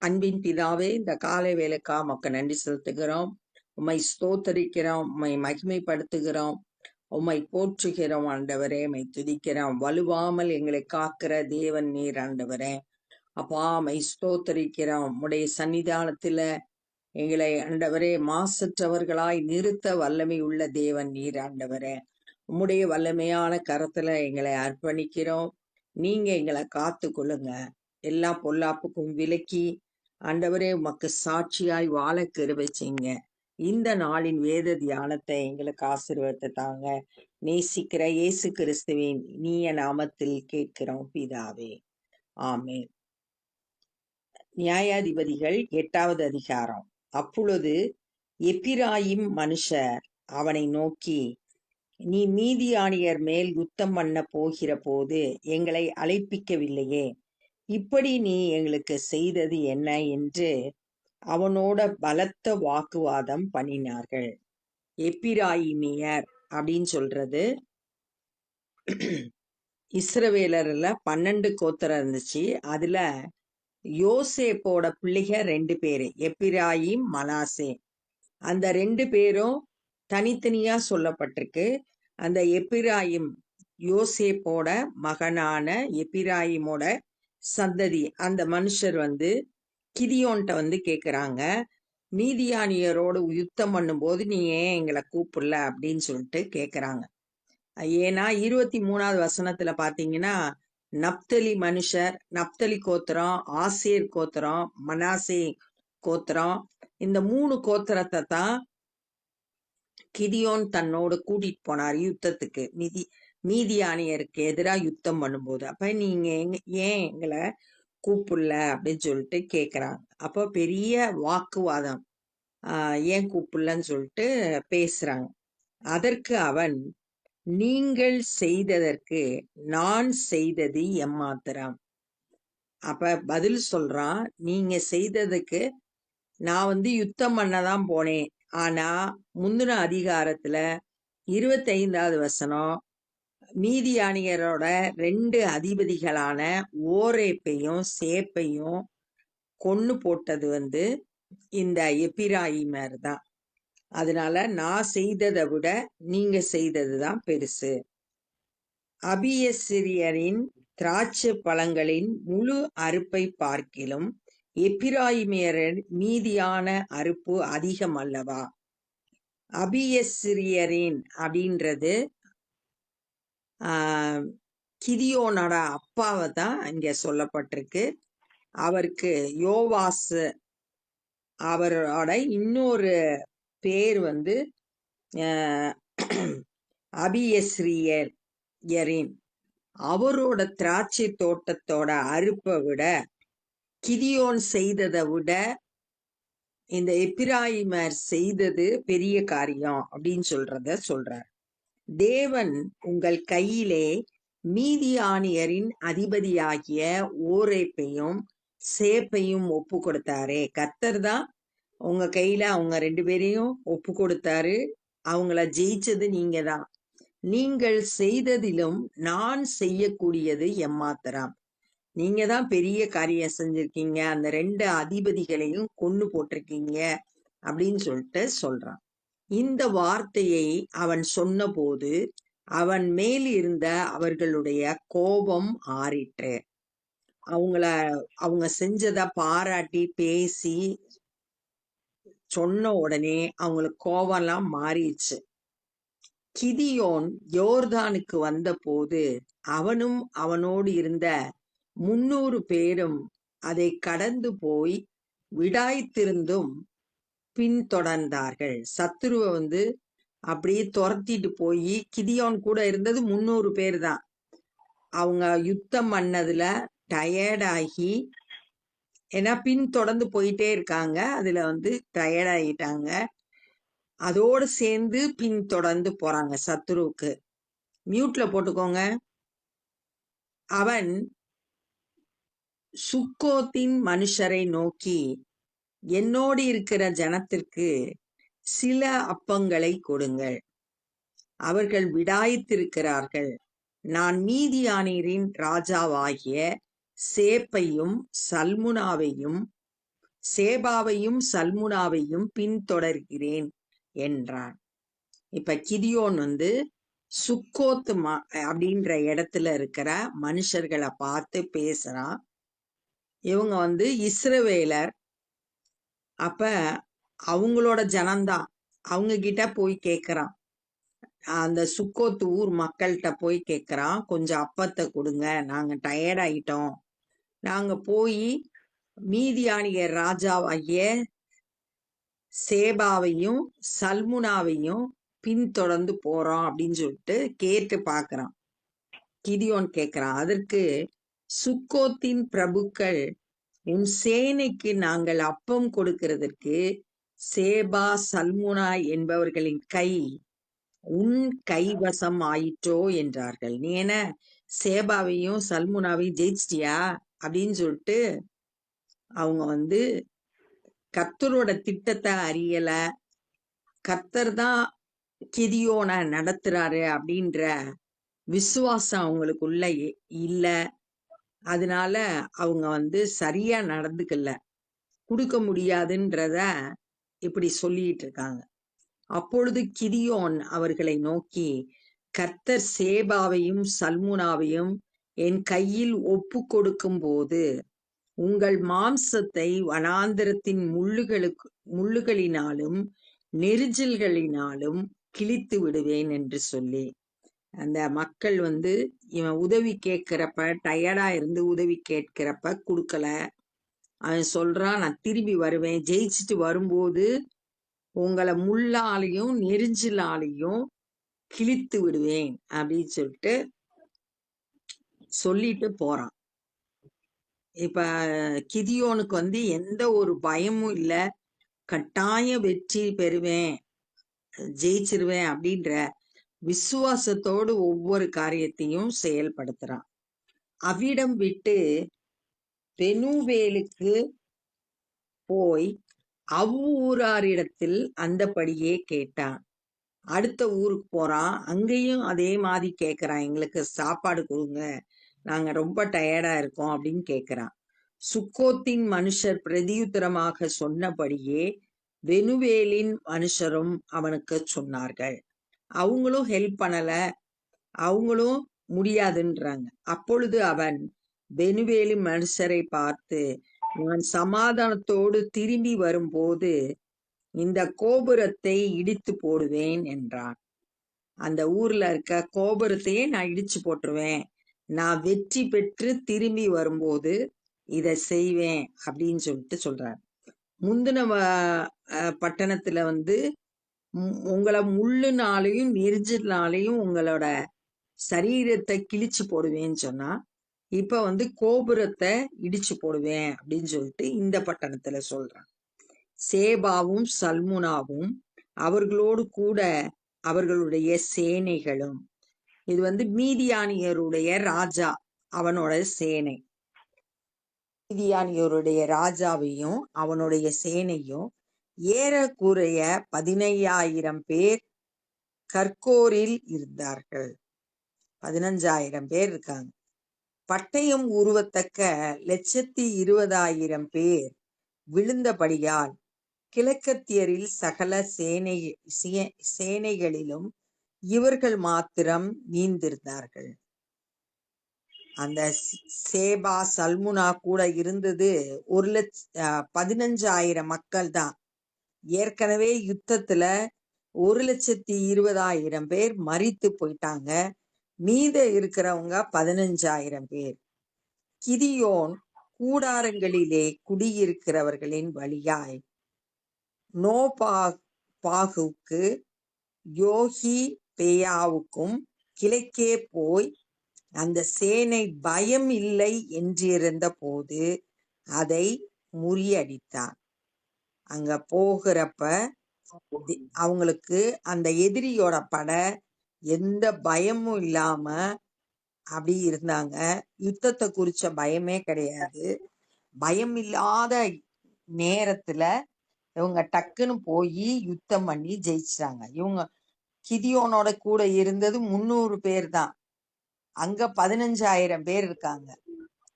அன்பின் பிதாவே இந்த காலை வேலைக்கா மக்க நன்றி செலுத்துகிறோம். உம்மை ஸ்தோத்தரிக்கிறோம் உம்மை மகிமைப்படுத்துகிறோம். உம்மை போற்றுகிறோம் ஆண்டவரே உம்மை துதிக்கிறோம். வலுவாமல் எங்களை காக்கிற தேவன் நீர் ஆண்டவரே. அப்பா உம்மை ஸ்தோத்தரிக்கிறோம். உடைய சன்னிதானத்துல எங்களை ஆண்டவரே மாசற்றவர்களாய் நிறுத்த வல்லமை உள்ள தேவன் நீர் ஆண்டவரே. உம்முடைய வல்லமையான கரத்துல எங்களை அர்ப்பணிக்கிறோம். நீங்க எங்களை காத்து கொள்ளுங்க எல்லா பொல்லாப்புக்கும் விலக்கி ஆண்டவரே உமக்கு சாட்சியாய் வாழ கிருபை செய்யுங்க. இந்த நாளின் வேத தியானத்தை எங்களுக்கு ஆசீர்வாதத்தை தாங்க. நேசிக்கிற இயேசு கிறிஸ்துவின் நீய நாமத்தில் கேட்கிறோம் பிதாவே. ஆமே நியாயாதிபதிகள் எட்டாவது அதிகாரம். அப்பொழுது எப்பிராயிம் மனுஷர் அவனை நோக்கி நீ மீதியானியர் மேல் யுத்தம் பண்ண போகிற போது எங்களை அழைப்பிக்கவில்லையே? இப்படி நீ எங்களுக்கு செய்தது என்ன என்று அவனோட பலத்த வாக்குவாதம் பண்ணினார்கள். எப்பிராயிமியர் அப்படின்னு சொல்றது இஸ்ரவேலர்ல பன்னெண்டு கோத்திரம் இருந்துச்சு. அதுல யோசேப்போட பிள்ளைக ரெண்டு பேரு எப்பிராயிம் மலாசே அந்த ரெண்டு பேரும் தனித்தனியா சொல்லப்பட்டிருக்கு. அந்த எப்பிராயிம் யோசேப்போட மகனான எப்பிராயிமோட சந்ததி அந்த மனுஷர் வந்து கிதியோன்ட்ட வந்து கேட்குறாங்க மீதியானியரோடு யுத்தம் பண்ணும்போது நீ ஏன் எங்களை கூப்பிடல அப்படின்னு சொல்லிட்டு கேக்குறாங்க. ஏன்னா இருபத்தி மூணாவது வசனத்துல பாத்தீங்கன்னா நப்தலி மனுஷர் நப்தலி கோத்திரம் ஆசேர் கோத்திரம் மனாசே கோத்திரம் இந்த மூணு கோத்திரத்தை தான் கிதியோன் தன்னோடு கூட்டிட்டு போனார் யுத்தத்துக்கு. மிதி மீதியானியருக்கு எதிராக யுத்தம் பண்ணும்போது அப்ப நீங்க எங்க ஏன் எங்களை கூப்பிடல அப்படின்னு சொல்லிட்டு கேட்குறாங்க அப்போ பெரிய வாக்குவாதம் ஆஹ் ஏன் கூப்பிடலன்னு சொல்லிட்டு பேசுறாங்க. அதற்கு அவன் நீங்கள் செய்ததற்கு நான் செய்தது எம்மாத்திரம். அப்ப பதில் சொல்றான் நீங்க செய்ததுக்கு நான் வந்து யுத்தம் பண்ணதான் போனேன். ஆனா முந்தின அதிகாரத்துல இருபத்தைந்தாவது வசனம் மீதியானியரோட ரெண்டு அதிபதிகளான ஓரேப்பையும் சேப்பையும் கொன்னு போட்டது வந்து இந்த எப்பிராயிமர் தான் அதனால நான் செய்ததை விட நீங்க செய்ததுதான் பெருசு. அபியசிரியரின் திராட்சை பழங்களின் முழு அறுப்பை பார்க்கிலும் எப்பிராயிமியரின் மீதியான அறுப்பு அதிகம் அல்லவா? அபியசிரியரின் அப்படின்றது கிதியோனோட அப்பாவை தான் இங்கே சொல்லப்பட்டிருக்கு. அவருக்கு யோவாசு அவரோட இன்னொரு பேர் வந்து ஆஹ் அபியஸ்ரியரின். அவரோட திராட்சை தோட்டத்தோட அறுப்பை விட கிதியோன் செய்ததை விட இந்த எப்பிராயிமர் செய்தது பெரிய காரியம் அப்படின்னு சொல்றத சொல்றார். தேவன் உங்கள் கையிலே மீதியானியரின் அதிபதியாகிய ஓரேப்பையும் சேப்பையும் ஒப்பு கொடுத்தாரே கர்த்தர் தான் உங்க கையில அவங்க ரெண்டு பேரையும் ஒப்பு கொடுத்தாரு அவங்கள ஜெயிச்சது நீங்க தான் நீங்கள் செய்ததிலும் நான் செய்யக்கூடியது எம்மாத்திரம். நீங்க தான் பெரிய காரியம் செஞ்சிருக்கீங்க. அந்த ரெண்டு அதிபதிகளையும் கொன்னு போட்டிருக்கீங்க. அப்படின்னு சொல்லிட்டு சொல்றான். இந்த வார்த்தையை அவன் சொன்னபோது அவன் மேல் இருந்த அவர்களுடைய கோபம் ஆறிற்று. அவங்கள அவங்க செஞ்சத பாராட்டி பேசி சொன்ன உடனே அவங்களுக்கு கோபம்லாம் மாறிடுச்சு. கிதியோன் யோர்தானுக்கு வந்தபோது அவனும் அவனோடு இருந்த முன்னூறு பேரும் அதை கடந்து போய் விடாய்த்திருந்தும் பின்தொடர்ந்தார்கள். சத்துருவை வந்து அப்படியே துரத்திட்டு போய் கிதியோன் கூட இருந்தது முன்னூறு பேர் தான் அவங்க யுத்தம் பண்ணதுல டயர்டாகி ஏன்னா பின் தொடர்ந்து போயிட்டே இருக்காங்க. அதுல வந்து டயர்ட் ஆகிட்டாங்க அதோடு சேர்ந்து பின் தொடர்ந்து போறாங்க சத்துருவுக்கு. மியூட்ல போட்டுக்கோங்க. அவன் சுக்கோத்தின் மனுஷரை நோக்கி என்னோடு இருக்கிற ஜனத்திற்கு சில அப்பங்களை கொடுங்கள். அவர்கள் விடாய்த்திருக்கிறார்கள். நான் மீதியானீரின் ராஜாவாகிய சேப்பையும் சல்முனாவையும் சேபாவையும் சல்முனாவையும் பின்தொடர்கிறேன் என்றான். இப்ப கிதியோன் வந்து சுக்கோத்து ம- அப்படின்ற இடத்துல இருக்கிற மனுஷர்களை பார்த்து பேசுறான். இவங்க வந்து இஸ்ரவேலர் அப்ப அவங்களோட ஜனம்தான். அவங்க கிட்ட போய் கேக்குறான். அந்த சுக்கோத்து ஊர் மக்கள்கிட்ட போய் கேக்குறான். கொஞ்சம் அப்பத்தை கொடுங்க. நாங்க டயர்ட் ஆயிட்டோம். நாங்க போய் மீதியானியர் ராஜாவாகிய சேபாவையும் சல்முனாவையும் பின்தொடர்ந்து போறோம் அப்படின்னு சொல்லிட்டு கேட்டு பார்க்கறான் கிதியோன் கேட்கிறான் அதற்கு சுக்கோத்தின் பிரபுக்கள் உன் சேனைக்கு நாங்கள் அப்பம் கொடுக்கிறதற்கு சேபா சல்முனா என்பவர்களின் கை உன் கைவசம் ஆயிற்றோ என்றார்கள். நீ என்ன சேபாவையும் சல்முனாவையும் ஜெயிச்சிட்டியா? அப்படின்னு சொல்லிட்டு அவங்க வந்து கத்தரோட திட்டத்தை அறியல. கத்தர் தான் கிதியோனை நடத்துறாரு அப்படின்ற விசுவாசம் அவங்களுக்குள்ள இ- இல்ல. அதனால அவங்க வந்து சரியா நடந்துக்கல. கொடுக்க முடியாதுன்றத இப்படி சொல்லிட்டு இருக்காங்க. அப்பொழுது கிதியோன் அவர்களை நோக்கி கர்த்தர் சேபாவையும் சல்முனாவையும் என் கையில் ஒப்பு கொடுக்கும் போது உங்கள் மாம்சத்தை வனாந்திரத்தின் முள்ளுகளுக்கு முள்ளுகளினாலும் நெரிஞ்சல்களினாலும் கிழித்து விடுவேன் என்று சொல்லி. அந்த மக்கள் வந்து இவன் உதவி கேட்கிறப்ப டயர்டா இருந்து உதவி கேட்கிறப்ப கொடுக்கல. அவன் சொல்றான் நான் திரும்பி வருவேன். ஜெயிச்சுட்டு வரும்போது உங்களை முள்ளாலையும் நெரிஞ்சிலாலையும் கிழித்து விடுவேன் அப்படின்னு சொல்லிட்டு சொல்லிட்டு போறான். இப்ப கிதியோனுக்கு வந்து எந்த ஒரு பயமும் இல்லை. கட்டாய வெற்றி பெறுவேன். ஜெயிச்சிருவேன் அப்படின்ற விசுவாசத்தோடு ஒவ்வொரு காரியத்தையும் செயல்படுத்துறான். அவ்விடம் விட்டு பெனுவேலுக்கு போய் அவ்வூராரிடத்தில் அந்தபடியே கேட்டான். அடுத்த ஊருக்கு போறான். அங்கேயும் அதே மாதிரி கேக்குறான். எங்களுக்கு சாப்பாடு கொடுங்க. நாங்க ரொம்ப டயர்டா இருக்கோம் அப்படின்னு கேக்குறான். சுக்கோத்தின் மனுஷர் பிரதியுத்தரமாக சொன்னபடியே வெனுவேலின் மனுஷரும் அவனுக்கு சொன்னார்கள். அவங்களும் ஹெல்ப் பண்ணல. அவங்களும் முடியாதுன்றாங்க. அப்பொழுது அவன் வெனுவேலி மனுஷரை பார்த்து நான் சமாதானத்தோடு திரும்பி வரும்போது இந்த கோபுரத்தை இடித்து போடுவேன் என்றான். அந்த ஊர்ல இருக்க கோபுரத்தையே நான் இடிச்சு போட்டுருவேன். நான் வெற்றி பெற்று திரும்பி வரும்போது இதை செய்வேன் அப்படின்னு சொல்லிட்டு சொல்றார். முந்தின அஹ் பட்டணத்துல வந்து உங்களை முள்ளுனாலையும் நெரிஞ்சினாலையும் உங்களோட சரீரத்தை கிழிச்சு போடுவேன்னு சொன்னா இப்ப வந்து கோபுரத்தை இடிச்சு போடுவேன் அப்படின்னு சொல்லிட்டு இந்த பட்டணத்துல சொல்றான் சேபாவும் சல்முனாவும் அவர்களோடு கூட அவர்களுடைய சேனைகளும். இது வந்து மீதியானியருடைய ராஜா அவனோட சேனை. மீதியானியருடைய ராஜாவையும் அவனுடைய சேனையும் ஏறக்குறைய பதினையாயிரம் பேர் கர்கோரில் இருந்தார்கள். பதினஞ்சாயிரம் பேர் இருக்காங்க. பட்டயம் உருவத்தக்க லட்சத்தி இருபதாயிரம் பேர் விழுந்தபடியால் கிழக்கத்தியரில் சகல சேனை சே- சேனைகளிலும் இவர்கள் மாத்திரம் மீந்திருந்தார்கள் அந்த சேபா சல்முனா கூட இருந்தது ஒரு லட்ச பதினஞ்சாயிரம் மக்கள் தான் ஏற்கனவே யுத்தத்துல ஒரு லட்சத்தி இருபதாயிரம் பேர் மறித்து போயிட்டாங்க. மீத இருக்கிறவங்க பதினஞ்சாயிரம் பேர். கிதியோன் கூடாரங்களிலே குடியிருக்கிறவர்களின் வழியாய் நோ பாகுக்கு யோகி பேயாவுக்கும் கிழக்கே போய் அந்த சேனை பயம் இல்லை என்றிருந்த போது அதை முறியடித்தான். அங்க போகிறப்ப அவங்களுக்கு அந்த எதிரியோட படை எந்த பயமும் இல்லாம அப்படி இருந்தாங்க. யுத்தத்தை குறிச்ச பயமே கிடையாது. பயம் இல்லாத நேரத்துல இவங்க டக்குன்னு போய் யுத்தம் பண்ணி ஜெயிச்சிட்டாங்க. இவங்க கிதியோனோட கூட இருந்தது முந்நூறு பேர் தான். அங்க பதினஞ்சாயிரம் பேர் இருக்காங்க.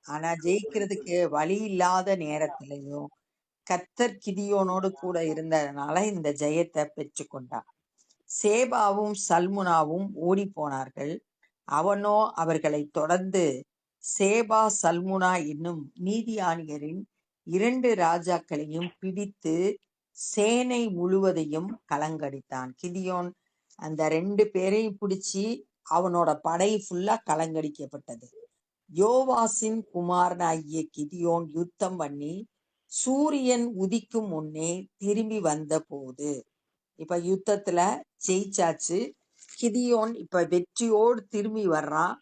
ஆனா ஜெயிக்கிறதுக்கு வழி இல்லாத நேரத்திலையும் கத்தர் கிதியோனோடு கூட இருந்ததுனால இந்த ஜெயத்தை பெற்றுக்கொண்டார். சேபாவும் சல்முனாவும் ஓடி போனார்கள். அவனோ அவர்களை தொடர்ந்து சேபா சல்முனா என்னும் நீதியானியரின் இரண்டு ராஜாக்களையும் பிடித்து சேனை முழுவதையும் கலங்கடித்தான். கிதியோன் அந்த ரெண்டு பேரையும் பிடிச்சி அவனோட படை ஃபுல்லா கலங்கடிக்கப்பட்டது. யோவாசின் குமாரனாகிய கிதியோன் யுத்தம் பண்ணி சூரியன் உதிக்கும் முன்னே திரும்பி வந்த போது இப்ப யுத்தத்துல ஜெயிச்சாச்சு. கிதியோன் இப்ப வெற்றியோடு திரும்பி வர்றான்.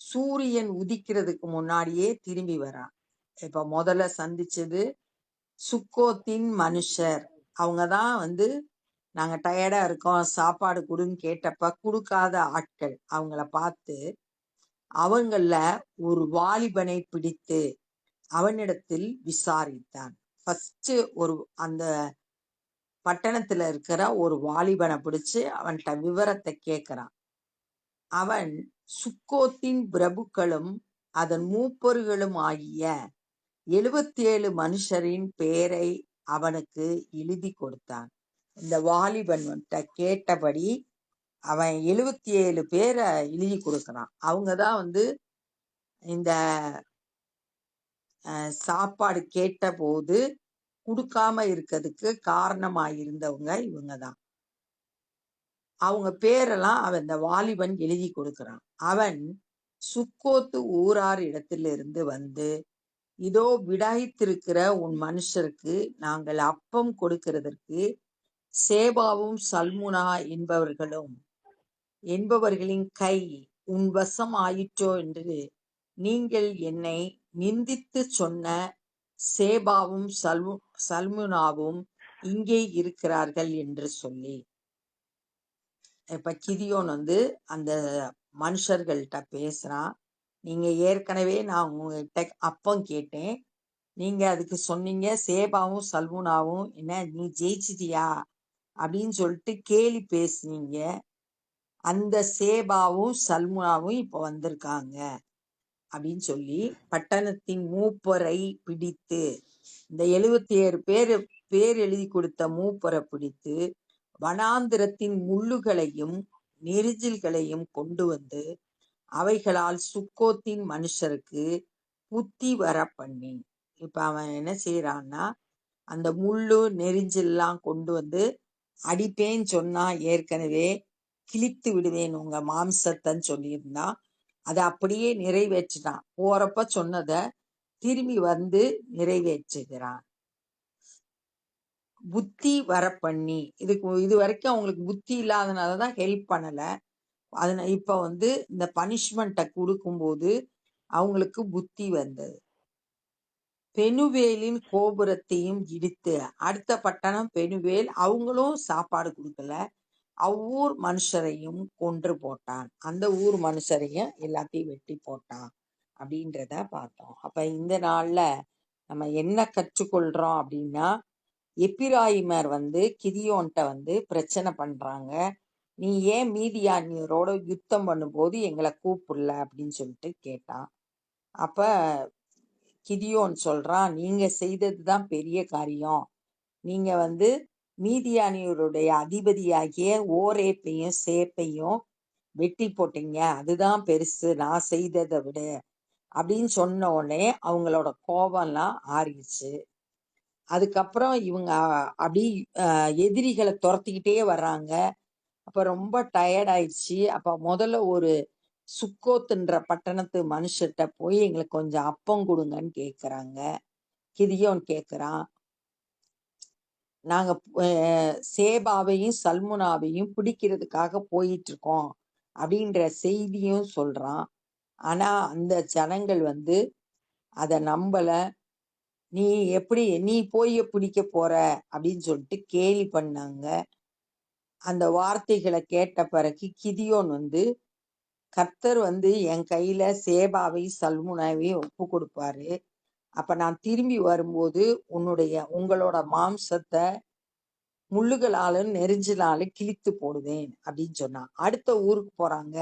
சூரியன் உதிக்கிறதுக்கு முன்னாடியே திரும்பி வர்றான். இப்ப முதல்ல சந்திச்சது சுக்கோத்தின் மனுஷர். அவங்க தான் வந்து நாங்க டயர்டா இருக்கோம். சாப்பாடு கொடுன்னு கேட்டப்ப கொடுக்காத ஆட்கள். அவங்கள பார்த்து அவங்கள ஒரு வாலிபனை பிடித்து அவனிடத்தில் விசாரித்தான். ஃபர்ஸ்ட் ஒரு அந்த பட்டணத்துல இருக்கிற ஒரு வாலிபனை பிடிச்சு அவன்கிட்ட விவரத்தை கேட்கிறான் அவன் சுக்கோத்தின் பிரபுக்களும் அதன் மூப்பர்களும் ஆகிய எழுபத்தேழு மனுஷரின் பெயரை அவனுக்கு எழுதி கொடுத்தான். இந்த வாலிபன் கேட்டபடி அவன் எழுபத்தி ஏழு பேரை எழுதி கொடுக்குறான். அவங்க தான் வந்து இந்த சாப்பாடு கேட்டபோது கொடுக்காம இருக்கிறதுக்கு காரணமாயிருந்தவங்க இவங்க தான் அவங்க பேரெல்லாம் அவன் இந்த வாலிபன் எழுதி கொடுக்கிறான். அவன் சுக்கோத்து ஊரார் இடத்திலிருந்து வந்து இதோ விடாய்த்திருக்கிற உன் மனுஷருக்கு நாங்கள் அப்பம் கொடுக்கிறதற்கு சேபாவும் சல்முனா என்பவர்களும் என்பவர்களின் கை உன் வசம் ஆயிற்றோ என்று நீங்கள் என்னை நிந்தித்து சொன்ன சேபாவும் சல்மு சல்முனாவும் இங்கே இருக்கிறார்கள் என்று சொல்லி. இப்ப கிதியோன் வந்து அந்த மனுஷர்கள்ட்ட பேசுறான் நீங்க ஏற்கனவே நான் உங்ககிட்ட அப்பம் கேட்டேன். நீங்க அதுக்கு சொன்னீங்க சேபாவும் சல்முனாவும் என்ன நீ ஜெயிச்சிட்டியா? அப்படின்னு சொல்லிட்டு கேலி பேசுனீங்க. அந்த சேபாவும் சல்முனாவும் இப்ப வந்திருக்காங்க. அப்படின்னு சொல்லி பட்டணத்தின் மூப்பரை பிடித்து இந்த எழுபத்தி ஏழு பேர் பேர் எழுதி கொடுத்த மூப்பரை பிடித்து வனாந்திரத்தின் முள்ளுகளையும் நெரிஞ்சில்களையும் கொண்டு வந்து அவைகளால் சுக்கோத்தின் மனுஷருக்கு புத்தி வர பண்ணி. இப்ப அவன் என்ன செய்யறான்னா அந்த முள்ளு நெரிஞ்செல்லாம் கொண்டு வந்து அடிப்பேன்னு சொன்னா ஏற்கனவே கிழித்து விடுவேன் உங்க மாம்சத்தைன்னு சொல்லியிருந்தான். அதை அப்படியே நிறைவேற்றினான். போறப்ப சொன்னதை திரும்பி வந்து நிறைவேற்றுகிறான் புத்தி வர பண்ணி இதுக்கு இது வரைக்கும் அவங்களுக்கு புத்தி இல்லாதனால தான் ஹெல்ப் பண்ணல. அதன இப்ப வந்து இந்த பனிஷ்மெண்ட்டை கொடுக்கும்போது அவங்களுக்கு புத்தி வந்தது. பெனுவேலின் கோபுரத்தையும் இடித்து அடுத்த பட்டணம் பெனுவேல் அவங்களும் சாப்பாடு கொடுக்கல. அவ்வூர் மனுஷரையும் கொன்று போட்டான். அந்த ஊர் மனுஷரையும் எல்லாத்தையும் வெட்டி போட்டான் அப்படின்றத பார்த்தோம். அப்ப இந்த நாள்ல நம்ம என்ன கற்றுக்கொள்றோம் அப்படின்னா எப்பிராயிமர் வந்து கிதியோன்ட்ட வந்து பிரச்சனை பண்றாங்க. நீ ஏன் மீதியானியரோட யுத்தம் பண்ணும்போது எங்களை கூப்பிடல அப்படின்னு சொல்லிட்டு கேட்டான். அப்ப கிதியோன் சொல்றான் நீங்க செய்ததுதான் பெரிய காரியம். நீங்க வந்து மீதியானியருடைய அதிபதியாகிய ஓரேப்பையும் சேப்பையும் வெட்டி போட்டீங்க. அதுதான் பெருசு. நான் செய்ததை விட. அப்படின்னு சொன்ன உடனே அவங்களோட கோபம்லாம் ஆறிடுச்சு. அதுக்கப்புறம் இவங்க அப்படி எதிரிகளை துரத்திக்கிட்டே வர்றாங்க. அப்ப ரொம்ப டயர்ட் ஆயிடுச்சு. அப்ப முதல்ல ஒரு சுக்கோத்துன்ற பட்டணத்து மனுஷர்கிட்ட போய் எங்களுக்கு கொஞ்சம் அப்பம் கொடுங்கன்னு கேக்குறாங்க. கிதியோன் கேக்குறான். நாங்க சேபாவையும் சல்முனாவையும் பிடிக்கிறதுக்காக போயிட்டு இருக்கோம் அப்படின்ற செய்தியும் சொல்றான். ஆனா அந்த ஜனங்கள் வந்து அத நம்பல. நீ எப்படி நீ போய் பிடிக்க போற அப்படின்னு சொல்லிட்டு கேலி பண்ணாங்க. அந்த வார்த்தைகளை கேட்ட பிறகு கிதியோன் வந்து கர்த்தர் வந்து என் கையில சேபாவையும் சல்முனாவையும் ஒப்பு கொடுப்பாரு. அப்ப நான் திரும்பி வரும்போது உன்னுடைய உங்களோட மாம்சத்தை முள்ளுகளாலும் நெரிஞ்சினாலும் கிழித்து போடுவேன் அப்படின்னு சொன்னான். அடுத்த ஊருக்கு போறாங்க.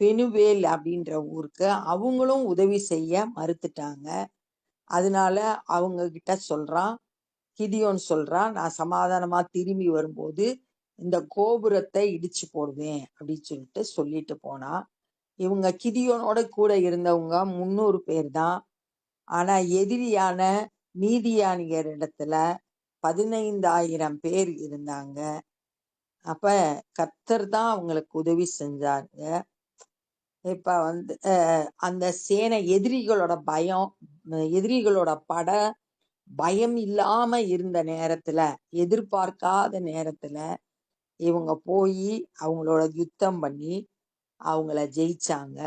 பெனுவேல் அப்படின்ற ஊருக்கு அவங்களும் உதவி செய்ய மறுத்துட்டாங்க. அதனால அவங்க கிட்ட சொல்றான் கிதியோன் சொல்றான் நான் சமாதானமா திரும்பி வரும்போது இந்த கோபுரத்தை இடிச்சு போடுவேன் அப்படின்னு சொல்லிட்டு சொல்லிட்டு போனா. இவங்க கிதியோனோட கூட இருந்தவங்க முந்நூறு பேர் தான். ஆனா எதிரியான மீதியானியர் இடத்துல பதினைந்தாயிரம் பேர் இருந்தாங்க. அப்ப கத்தர் தான் அவங்களுக்கு உதவி செஞ்சாங்க இப்ப வந்து அந்த சேனை எதிரிகளோட பயம் எதிரிகளோட பட பயம் இல்லாம இருந்த நேரத்துல எதிர்பார்க்காத நேரத்துல இவங்க போய் அவங்களோட யுத்தம் பண்ணி அவங்கள ஜெயிச்சாங்க.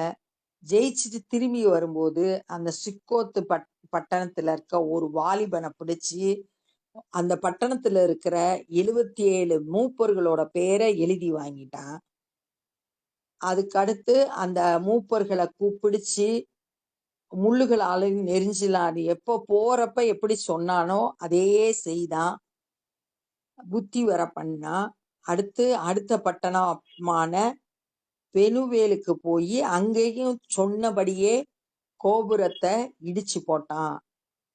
ஜெயிச்சுட்டு திரும்பி வரும்போது அந்த சிக்கோத்து பட் பட்டணத்துல இருக்க ஒரு வாலிபனை பிடிச்சி அந்த பட்டணத்துல இருக்கிற எழுவத்தி ஏழு மூப்பர்களோட பேரை எழுதி வாங்கிட்டான். அதுக்கடுத்து அந்த மூப்பர்களை கூப்பிடிச்சு முள்ளுகளால நெரிஞ்சிலாடி எப்போ போறப்ப எப்படி சொன்னானோ அதே செய்தான். புத்தி வர பண்ணா அடுத்து அடுத்த பட்டணமான பெனுவேலுக்கு போய் அங்கேயும் சொன்னபடியே கோபுரத்தை இடிச்சு போட்டான்.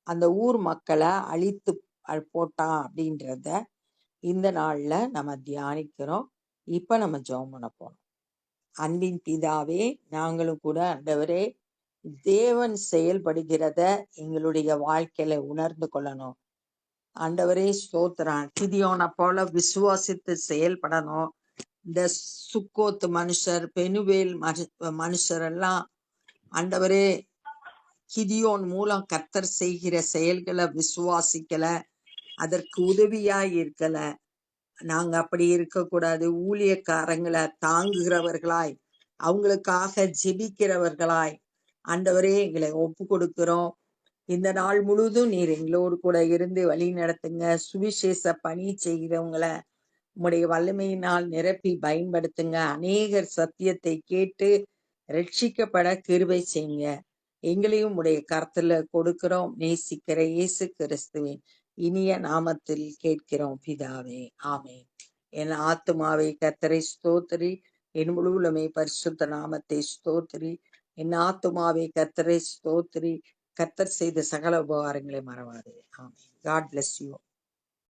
அந்த ஊர் மக்களை அழித்து போட்டான் அப்படின்றத இந்த நாள்ல நம்ம தியானிக்கிறோம். இப்ப நம்ம ஜெபம் பண்ண போறோம். அன்பின் பிதாவே நாங்களும் கூட ஆண்டவரே தேவன் செயல்படுகிறத எங்களுடைய வாழ்க்கையில உணர்ந்து கொள்ளணும். ஆண்டவரே ஸ்தோத்திரான் கிதியோனை போல விசுவாசித்து செயல்படணும். இந்த சுக்கோத்து மனுஷர் பெனுவேல் மனுஷர் எல்லாம் ஆண்டவரே கிதியோன் மூலம் கர்த்தர் செய்கிற செயல்களை விசுவாசிக்கல அதற்கு உதவியா இருக்கல. நாங்க அப்படி இருக்கக்கூடாது. ஊழியக்காரங்களை தாங்குகிறவர்களாய் அவங்களுக்காக ஜெபிக்கிறவர்களாய் ஆண்டவரே எங்களை ஒப்பு கொடுக்கிறோம் இந்த நாள் முழுதும் நீர் எங்களோடு கூட இருந்து வழி நடத்துங்க. சுவிசேஷ பணி செய்கிறவங்களை உம்முடைய வல்லமையினால் நிரப்பி பயன்படுத்துங்க. அநேகர் சத்தியத்தை கேட்டு ரட்சிக்கப்பட கிருபை செய்யுங்க. எங்களையும் உடைய கருத்துல கொடுக்கிறோம். நேசிக்கிற இயேசு கிறிஸ்துவின் இனிய நாமத்தில் கேட்கிறோம் பிதாவே. ஆமே என் ஆத்துமாவை கத்தரை ஸ்தோத்திரி. என் முழுவலுமே பரிசுத்த நாமத்தை ஸ்தோத்திரி. என் ஆத்துமாவை கத்தரை ஸ்தோத்திரி. கத்தர் செய்த சகல உபகாரங்களை மறவாது. ஆமே காட் பிளஸ் யூ